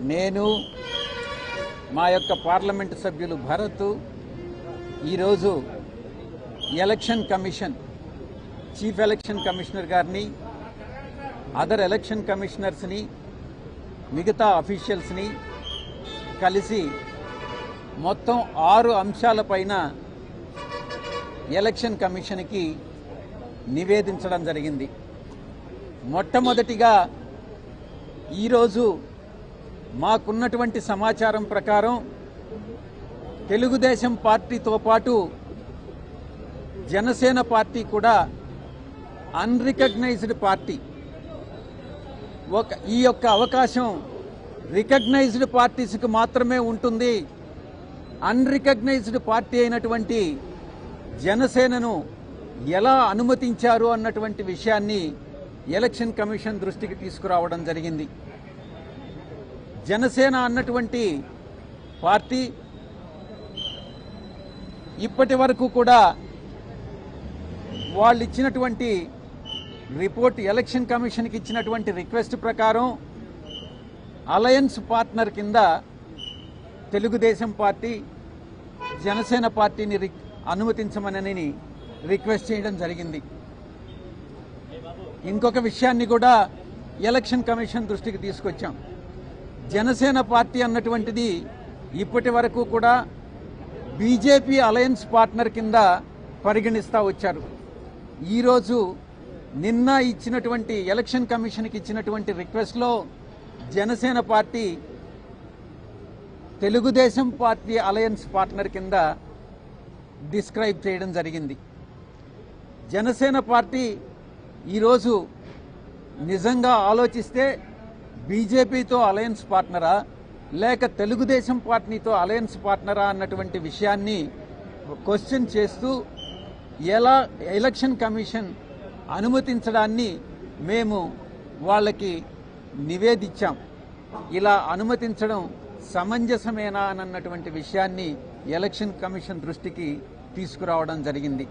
నేను మా యొక్క పార్లమెంటు సభ్యులు భరత్ ఈరోజు election commission chief election commissioner గారిని అదర్ ఎలక్షన్ కమిషనర్స్ని మిగతా అఫీషియల్స్ని కలిసి మొత్తం ఆరు అంశాలపైన ఎలక్షన్ కమిషన్కి నివేదించడం జరిగింది. మొట్టమొదటిగా ఈరోజు మాకున్నటువంటి సమాచారం ప్రకారం తెలుగుదేశం పార్టీతో పాటు జనసేన పార్టీ కూడా అన్రికగ్నైజ్డ్ పార్టీ. ఒక ఈ యొక్క అవకాశం రికగ్నైజ్డ్ పార్టీస్కి మాత్రమే ఉంటుంది. అన్రికగ్నైజ్డ్ పార్టీ అయినటువంటి జనసేనను ఎలా అనుమతించారు అన్నటువంటి విషయాన్ని ఎలక్షన్ కమిషన్ దృష్టికి తీసుకురావడం జరిగింది. జనసేన అన్నటువంటి పార్టీ ఇప్పటి వరకు కూడా వాళ్ళు ఇచ్చినటువంటి రిపోర్ట్ ఎలక్షన్ కమిషన్కి ఇచ్చినటువంటి రిక్వెస్ట్ ప్రకారం అలయన్స్ పార్ట్నర్ కింద తెలుగుదేశం పార్టీ జనసేన పార్టీని రిక్- అనుమతించమనని రిక్వెస్ట్ చేయడం జరిగింది. ఇంకొక విషయాన్ని కూడా ఎలక్షన్ కమిషన్ దృష్టికి తీసుకొచ్చాం. జనసేన పార్టీ అన్నటువంటిది ఇప్పటి వరకు కూడా బీజేపీ అలయన్స్ పార్ట్నర్ కింద పరిగణిస్తూ వచ్చారు. ఈరోజు నిన్న ఇచ్చినటువంటి ఎలక్షన్ కమిషన్కి ఇచ్చినటువంటి రిక్వెస్ట్లో Janasena party Telugu Desam party alliance partner కింద డిస్క్రైబ్ చేయడం జరిగింది. జనసేన పార్టీ ఈరోజు నిజంగా ఆలోచిస్తే బీజేపీతో అలయన్స్ పార్ట్నరా? లేక తెలుగుదేశం పార్టీతో అలయన్స్ పార్ట్నరా అన్నటువంటి విషయాన్ని క్వశ్చన్ చేస్తూ ఎలా ఎలక్షన్ కమిషన్ అనుమతించడాన్ని మేము వాళ్ళకి నివేదించాం. ఇలా అనుమతించడం సమంజసమేనా అన్నటువంటి విషయాన్ని ఎలక్షన్ కమిషన్ దృష్టికి తీసుకురావడం జరిగింది.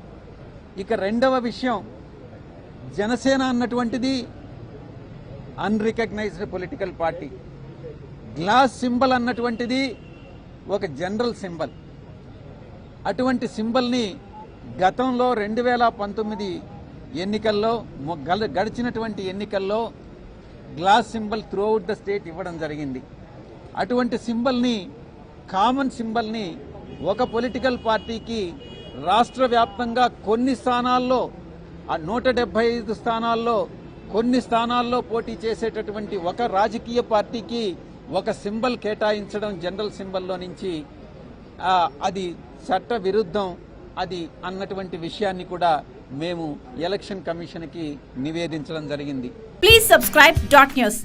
ఇక రెండవ విషయం జనసేన అన్నటువంటిది unrecognized political party. Glass symbol అన్నటువంటిది ఒక జనరల్ సింబల్. అటువంటి సింబల్ని గతంలో రెండు వేల పంతొమ్మిది ఎన్నికల్లో గడిచినటువంటి ఎన్నికల్లో glass symbol throughout the state ఇవ్వడం జరిగింది. అటువంటి సింబల్ని కామన్ సింబల్ని ఒక పొలిటికల్ పార్టీకి రాష్ట్ర వ్యాప్తంగా కొన్ని స్థానాల్లో ఆ నూట డెబ్బై ఐదు స్థానాల్లో కొన్ని స్థానాల్లో పోటీ చేసేటటువంటి ఒక రాజకీయ పార్టీకి ఒక సింబల్ కేటాయించడం జనరల్ సింబల్లో నుంచి అది చట్ట విరుద్ధం అది అన్నటువంటి విషయాన్ని కూడా మేము ఎలక్షన్ కమిషన్కి నివేదించడం జరిగింది. Please subscribe dot news